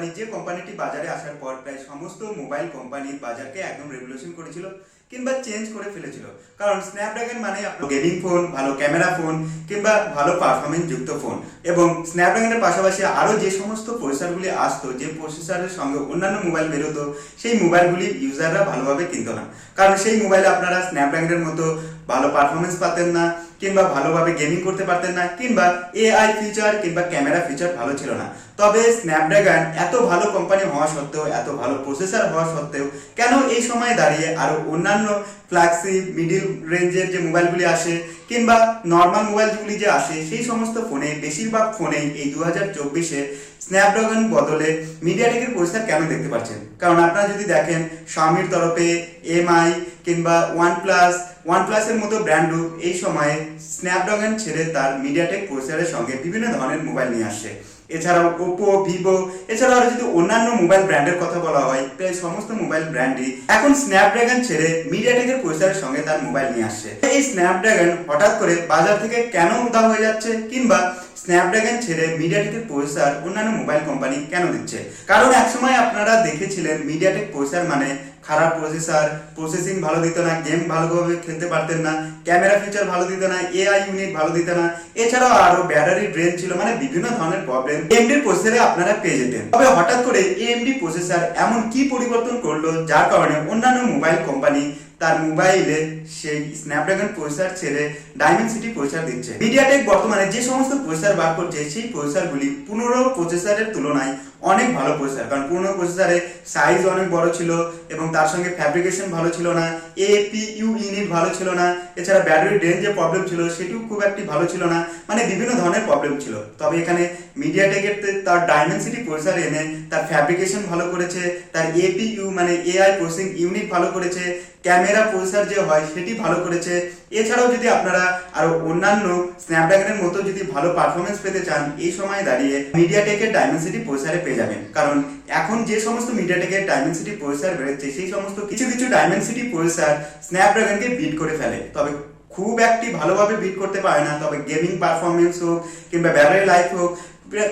Company যে কোম্পানিটি বাজারে আসার পর প্রায় সমস্ত মোবাইল কোম্পানির বাজারকে একদম রেগুলেশন করেছিল কিংবা চেঞ্জ করে ফেলেছিল। কারণ স্ন্যাপড্রাগন মানে গেমিং ফোন ভালো ক্যামেরা ফোন কিংবা ভালো পারফরমেন্স যুক্ত ফোন এবং স্ন্যাপড্রাগনের পাশাপাশি আরও যে সমস্ত প্রসেসরগুলি আসতো, যে প্রসেসরের সঙ্গে অন্যান্য মোবাইল বেরোতো, সেই মোবাইলগুলি ইউজাররা ভালোভাবে কিনত না। কারণ সেই মোবাইলে আপনারা স্ন্যাপড্রাগনের মতো ভালো পারফরমেন্স পাতেন না কিংবা ভালোভাবে গেমিং করতে পারতেন না, কিংবা এআই ফিচার কিংবা ক্যামেরা ফিচার ভালো ছিল না। তবে স্ন্যাপড্রাগন এত ভালো কোম্পানি হওয়া সত্ত্বেও, এত ভালো প্রসেসর হওয়া সত্ত্বেও কেন এই সময় দাঁড়িয়ে আরও অন্যান্য ফ্ল্যাগশিপ মিডিল রেঞ্জের যে মোবাইলগুলি আসে, কিংবা নর্মাল মোবাইলগুলি যে আসে, সেই সমস্ত ফোনে বেশিরভাগ ফোনেই এই দু হাজার চব্বিশে স্ন্যাপড্রাগন বদলে মিডিয়াটেকের প্রসেসর কেন দেখতে পাচ্ছেন? কারণ আপনারা যদি দেখেন, স্বামীর তরফে এমআই কিংবা ওয়ানপ্লাস ওয়ানপ্লাসের মতো ব্র্যান্ডও এই সময়ে স্ন্যাপড্রাগন ছেড়ে তার মিডিয়াটেক প্রসেসরের সঙ্গে বিভিন্ন ধরনের মোবাইল নিয়ে আসছে এছাড়াও ওপো ভিভো এছাড়াও আরও যদি অন্যান্য মোবাইল ব্র্যান্ডের কথা বলা হয় প্রায় সমস্ত মোবাইল ব্র্যান্ডই এখন স্ন্যাপড্রাগন ছেড়ে মিডিয়াটেকের প্রসেসরের সঙ্গে তার মোবাইল নিয়ে আসছে এই স্ন্যাপড্রাগন হঠাৎ করে বাজার থেকে কেন উদা হয়ে যাচ্ছে, কিংবা স্ন্যাপড্রাগন ছেড়ে মিডিয়াটেকের প্রসেসর অন্যান্য মোবাইল কোম্পানি কেন দিচ্ছে? কারণ একসময় আপনারা দেখেছিলেন মিডিয়াটেক প্রসেসর মানে খারাপ প্রসেসর প্রসেসিং ভালো দিত না গেম ভালোভাবে খেলতে পারতেন না ক্যামেরা ফিচার ভালো দিত না এআই ইউনিট ভালো দিত না, এছাড়াও আরও ব্যাটারি ড্রেন ছিল মানে বিভিন্ন ধরনের প্রবলেম এমডি প্রসেসরে আপনারা পেয়ে যেতেন। তবে হঠাৎ করে এমডি প্রসেসর এমন কি পরিবর্তন করল, যার কারণে অন্যান্য মোবাইল কোম্পানি তার মোবাইলে সেই স্ন্যাপড্রাগন প্রসেসর ছেড়ে ডায়মেনসিটি প্রসেসর দিচ্ছে। মিডিয়াটেক বর্তমানে যে সমস্ত প্রসেসর বার করছে, সেই প্রসেসরগুলি পুনরো প্রসেসরের তুলনায় অনেক ভালো প্রসেসর কারণ পুরনো প্রসেসরে সাইজ অনেক বড় ছিল এবং তার সঙ্গে ফ্যাব্রিকেশন ভালো ছিল না এপিইউ ইউনিট ভালো ছিল না, এছাড়া ব্যাটারি ড্রেন যে প্রবলেম ছিল, সেটিও খুব একটি ভালো ছিল না মানে বিভিন্ন ধরনের প্রবলেম ছিল। তবে এখানে মিডিয়াটেকের তার ডায়মেনসিটি প্রসেসর এনে তার ফ্যাব্রিকেশন ভালো করেছে, তার এপিইউ মানে এআই প্রসেসিং ইউনিট ভালো করেছে ক্যামেরা প্রসেসর যে হয় সেটি ভালো করেছে। এছাড়াও যদি আপনারা আরও অন্যান্য স্ন্যাপড্রাগনের মতো যদি ভালো পারফরমেন্স পেতে চান, এই সময় দাঁড়িয়ে মিডিয়াটেকের ডায়মেনসিটি প্রসেসরে পেয়ে যাবেন। কারণ এখন যে সমস্ত মিডিয়াটেকের ডায়মেনসিটি প্রসেসর বেরোচ্ছে সেই সমস্ত কিছু কিছু ডায়মেনসিটি প্রসেসর স্ন্যাপড্রাগনকে বিট করে ফেলে। তবে খুব একটি ভালোভাবে বিট করতে পারে না। তবে গেমিং পারফরমেন্স হোক কিংবা ব্যাটারি লাইফ হোক,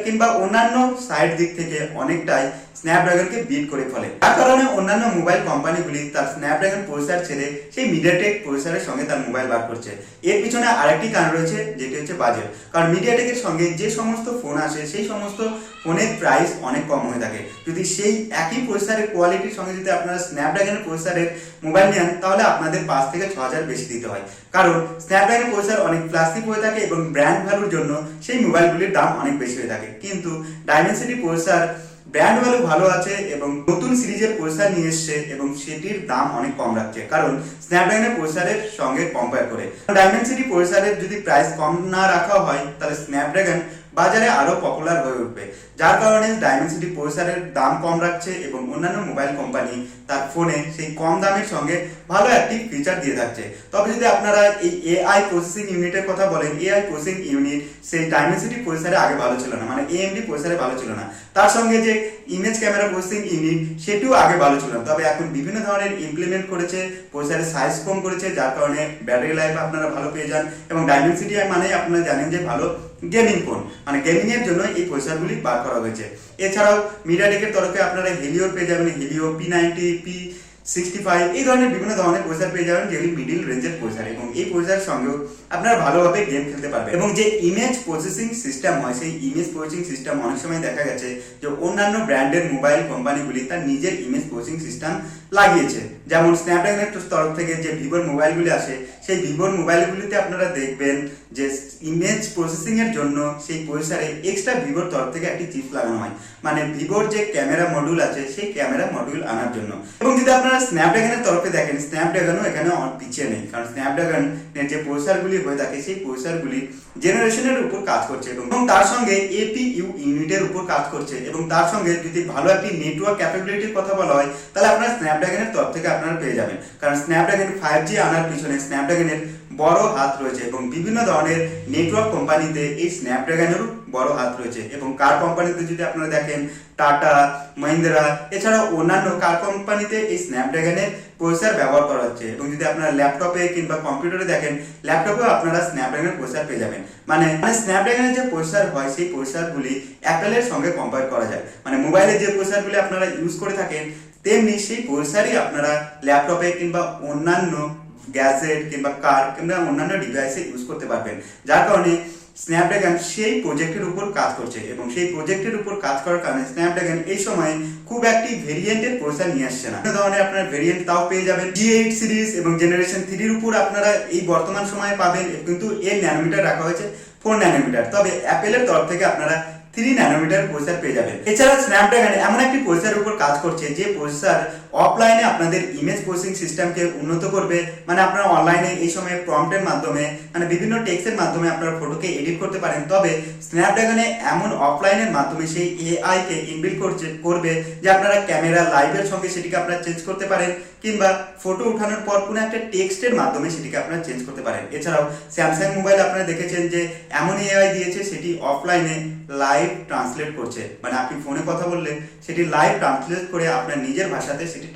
কিংবা অন্যান্য সাইড দিক থেকে অনেকটাই স্ন্যাপড্রাগনকে বিট করে ফেলে। তার কারণে অন্যান্য মোবাইল কোম্পানিগুলি তার স্ন্যাপড্রাগন প্রসেসর ছেড়ে সেই মিডিয়াটেক প্রসেসরের সঙ্গে তার মোবাইল বার করছে। এর পিছনে আরেকটি কারণ রয়েছে, যেটি হচ্ছে বাজেট কারণ মিডিয়াটেকের সঙ্গে যে সমস্ত ফোন আসে, সেই সমস্ত ফোনের প্রাইস অনেক কম হয়ে থাকে। যদি সেই একই প্রসেসরের কোয়ালিটির সঙ্গে যদি আপনারা স্ন্যাপড্রাগনের প্রসেসরের মোবাইল নেন, তাহলে আপনাদের পাঁচ থেকে ছ হাজার বেশি দিতে হয়। কারণ স্ন্যাপড্রাগনের প্রসেসর অনেক প্লাস্টিক হয়ে থাকে এবং ব্র্যান্ড ভ্যালুর জন্য সেই মোবাইলগুলির দাম অনেক বেশি হয়ে থাকে। কিন্তু ডায়মেনসিটি প্রসেসর ব্র্যান্ড ভ্যালু ভালো আছে এবং নতুন সিরিজের পয়সা নিয়ে এসছে এবং সেটির দাম অনেক কম রাখছে। কারণ স্ন্যাপড্রাগনের পয়সারের সঙ্গে কম্পেয়ার করে। ডায়মেন্সিটি পয়সারের যদি প্রাইস কম না রাখা হয়, তাহলে স্ন্যাপড্রাগন বাজারে আরও পপুলার হয়ে উঠবে। যার কারণে ডায়মেনসিটি প্রসেসরের দাম কম রাখছে এবং অন্যান্য মোবাইল কোম্পানি তার ফোনে সেই কম দামের সঙ্গে ভালো একটি ফিচার দিয়ে থাকছে। তবে যদি আপনারা এই এআই প্রসেসিং ইউনিটের কথা বলেন এআই প্রসেসিং ইউনিট সেই ডায়মেনসিটি প্রসেসরে আগে ভালো ছিল না মানে এএমডি প্রসেসরে ভালো ছিল না। তার সঙ্গে যে ইমেজ ক্যামেরা প্রসেসিং ইউনিট সেটিও আগে ভালো ছিল না। তবে এখন বিভিন্ন ধরনের ইমপ্লিমেন্ট করেছে প্রসেসরের সাইজ কম করেছে, যার কারণে ব্যাটারি লাইফ আপনারা ভালো পেয়ে যান এবং ডায়মেনসিটি মানে আপনারা জানেন যে ভালো গেমিং ফোন মানে গেমিং এর জন্য এই প্রসেসরগুলি বার করা হয়েছে। এছাড়াও মিডিয়াটেকের তরফে আপনারা হেলিওর পেয়ে যাবেন Helio P ninety P sixty five এই ধরনের বিভিন্ন ধরনের প্রসেসর পেয়ে যাবেন যেগুলি মিডিল রেঞ্জের প্রসেসর এবং এই প্রসেসরের সঙ্গেও আপনারা ভালোভাবে গেম খেলতে পারবেন। এবং যে ইমেজ প্রসেসিং সিস্টেম হয়, সেই ইমেজ প্রসেসিং সিস্টেম অনেক সময় দেখা গেছে যে অন্যান্য ব্র্যান্ডের মোবাইল কোম্পানিগুলি তার নিজের ইমেজ প্রসেসিং সিস্টেম লাগিয়েছে। যেমন স্ন্যাপড্রাগনের তরফ থেকে যে ভিভোর মোবাইলগুলি আসে, সেই ভিভোর মোবাইলগুলিতে আপনারা দেখবেন যে ইমেজ প্রসেসিং এর জন্য সেই প্রসেসরে এক্সট্রা ভিভোর তরফ থেকে একটি চিপ লাগানো হয়। মানে ভিভোর যে ক্যামেরা মডিউল আছে, সেই ক্যামেরা মডিউল আনার জন্য। এবং যদি আপনারা স্ন্যাপড্রাগনের তরফে দেখেন স্ন্যাপড্রাগনও এখানে পিছিয়ে নেই। কারণ স্ন্যাপড্রাগনের যে প্রসেসরগুলি হয়ে থাকে, সেই প্রসেসরগুলি জেনারেশনের উপর কাজ করছে এবং তার সঙ্গে এপিইউ ইউনিটের উপর কাজ করছে। এবং তার সঙ্গে যদি ভালো একটি নেটওয়ার্ক ক্যাপাবিলিটির কথা বলা হয়, তাহলে আপনারা স্ন্যাপড্রাগনের তরফ থেকে আপনারা পেয়ে যাবেন। কারণ স্ন্যাপড্রাগন ফাইভ জি আনার পিছনে স্ন্যাপড্রাগনের বড় হাত রয়েছে এবং বিভিন্ন ধরনের নেটওয়ার্ক কোম্পানিতে এই স্ন্যাপড্রাগনেরও বড় হাত রয়েছে এবং কার কোম্পানিতে যদি আপনারা দেখেন টাটা মহিন্দ্রা এছাড়াও অন্যান্য কার কোম্পানিতে এই স্ন্যাপড্রাগনের প্রসেসর ব্যবহার করা হচ্ছে এবং যদি আপনারা ল্যাপটপে কিংবা কম্পিউটারে দেখেন ল্যাপটপেও আপনারা স্ন্যাপড্রাগনের প্রসেসর পেয়ে যাবেন। মানে স্ন্যাপড্রাগনের যে প্রসেসর হয়, সেই প্রসেসরগুলি অ্যাপেলের সঙ্গে কম্পেয়ার করা যায়। মোবাইলে যে প্রসেসরগুলি আপনারা ইউজ করে থাকেন, তেমনি সেই প্রসেসরই আপনারা ল্যাপটপে কিংবা অন্যান্য গ্যাজেট কিংবা কার কিংবা অন্যান্য ডিভাইসে ইউজ করতে পারবেন। যার কারণে স্ন্যাপড্রাগন সেই প্রজেক্টের উপর কাজ করছে এবং সেই প্রজেক্টের উপর কাজ করার কারণে স্ন্যাপড্রাগন এই সময় খুব একটি ভেরিয়েন্টের প্রসেসর নিয়ে আসছে না। ধরনের আপনার ভেরিয়েন্ট তাও পেয়ে যাবেন। জি এইট সিরিজ এবং জেনারেশন থ্রির উপর আপনারা এই বর্তমান সময়ে পাবেন, কিন্তু এর ন্যানোমিটার রাখা হয়েছে ফোর ন্যানোমিটার তবে অ্যাপেলের তরফ থেকে আপনারা থ্রি ন্যানোমিটার প্রসেসর পেয়ে যাবেন। এছাড়া স্ন্যাপড্রাগন এমন একটি প্রসেসরের উপর কাজ করছে যে প্রসেসর অফলাইনে আপনাদের ইমেজ প্রসেসিং সিস্টেমকে উন্নত করবে। মানে আপনারা অনলাইনে এই সময় প্রম্পটের মাধ্যমে মানে বিভিন্ন টেক্সটের মাধ্যমে আপনারা ফটোকে এডিট করতে পারেন। তবে স্ন্যাপড্রাগনে এমন অফলাইনের মাধ্যমে সেই এআইকে ইনবিল্ড করছে, করবে যে আপনারা ক্যামেরা লাইভের সঙ্গে সেটিকে আপনারা চেঞ্জ করতে পারেন। কিংবা ফটো ওঠানোর পর কোনো একটা টেক্সটের মাধ্যমে সেটিকে আপনারা চেঞ্জ করতে পারেন। এছাড়াও স্যামসাং মোবাইল আপনারা দেখেছেন যে এমন এআই দিয়েছে, সেটি অফলাইনে লাইভ ট্রান্সলেট করছে। মানে আপনি ফোনে কথা বললে সেটি লাইভ ট্রান্সলেট করে আপনার নিজের ভাষাতে সেটি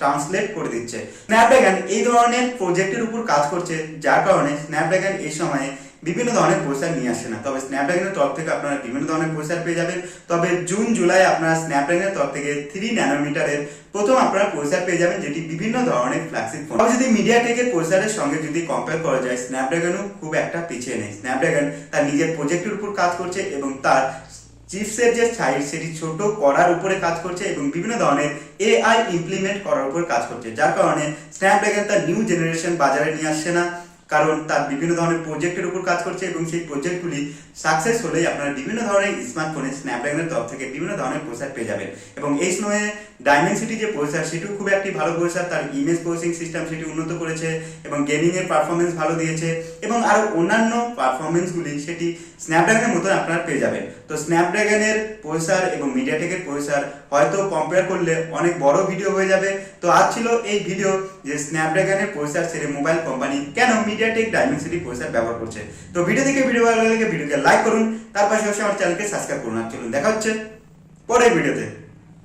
ট্রান্সলেট করে দিচ্ছে। স্ন্যাপড্রাগন এই ধরনের প্রজেক্টের উপর কাজ করছে, যার কারণে স্ন্যাপড্রাগন এই সময়ে বিভিন্ন ধরনের প্রসার নিয়ে আসছে না। তবে স্ন্যাপড্রাগনের তরফ থেকে আপনারা বিভিন্ন ধরনের প্রসার পেয়ে যাবেন। তবে জুন জুলাই আপনারা স্ন্যাপড্রাগনের তরফ থেকে থ্রি ন্যানোমিটারের প্রথম আপনারা প্রসার পেয়ে যাবেন, যেটি বিভিন্ন ধরনের ফ্ল্যাগশিপ ফোন তবে যদি মিডিয়া টেকের প্রসারের সঙ্গে যদি কম্পেয়ার করা যায় স্ন্যাপড্রাগনও খুব একটা পিছিয়ে নেই। স্ন্যাপড্রাগন তার নিজের প্রজেক্টের উপর কাজ করছে এবং তার চিপসের যে সাইজ সেটি ছোট করার উপরে কাজ করছে এবং বিভিন্ন ধরনের এআই ইমপ্লিমেন্ট করার উপর কাজ করছে। যার কারণে স্ন্যাপড্রাগন তার নিউ জেনারেশন বাজারে নিয়ে আসছে না। কারণ তার বিভিন্ন ধরনের প্রজেক্টের উপর কাজ করছে এবং সেই প্রজেক্টগুলি সাকসেস হলেই আপনারা বিভিন্ন ধরনের স্মার্টফোনে স্ন্যাপড্রাগনের তরফ থেকে বিভিন্ন ধরনের প্রসার পেয়ে যাবেন। এবং এই সময়ে ডায়মেন্সিটি যে প্রসেসর সেটিও খুব একটি ভালো প্রসেসর তার ইমেজ প্রসেসিং সিস্টেম সেটি উন্নত করেছে এবং গেমিং এর পারফরমেন্স ভালো দিয়েছে এবং আরও অন্যান্য পারফরমেন্সগুলি সেটি স্ন্যাপড্রাগনের মতন আপনারা পেয়ে যাবেন। তো স্ন্যাপড্রাগনের প্রসার এবং মিডিয়াটেকের প্রসেসর হয়তো কম্পেয়ার করলে অনেক বড় ভিডিও হয়ে যাবে। তো আজ ছিল এই ভিডিও যে স্ন্যাপড্রাগনের প্রসেসর ছেড়ে মোবাইল কোম্পানি কেন মিডিয়াটেক ডাইমেনসিটি প্রসেসর ব্যবহার করছে। তো ভিডিও দেখে ভিডিও ভালো লাগলে ভিডিওকে লাইক করুন, তার পাশাপাশি আমার চ্যানেলকে সাবস্ক্রাইব করুন। আর চলুন, দেখা হচ্ছে পরের ভিডিওতে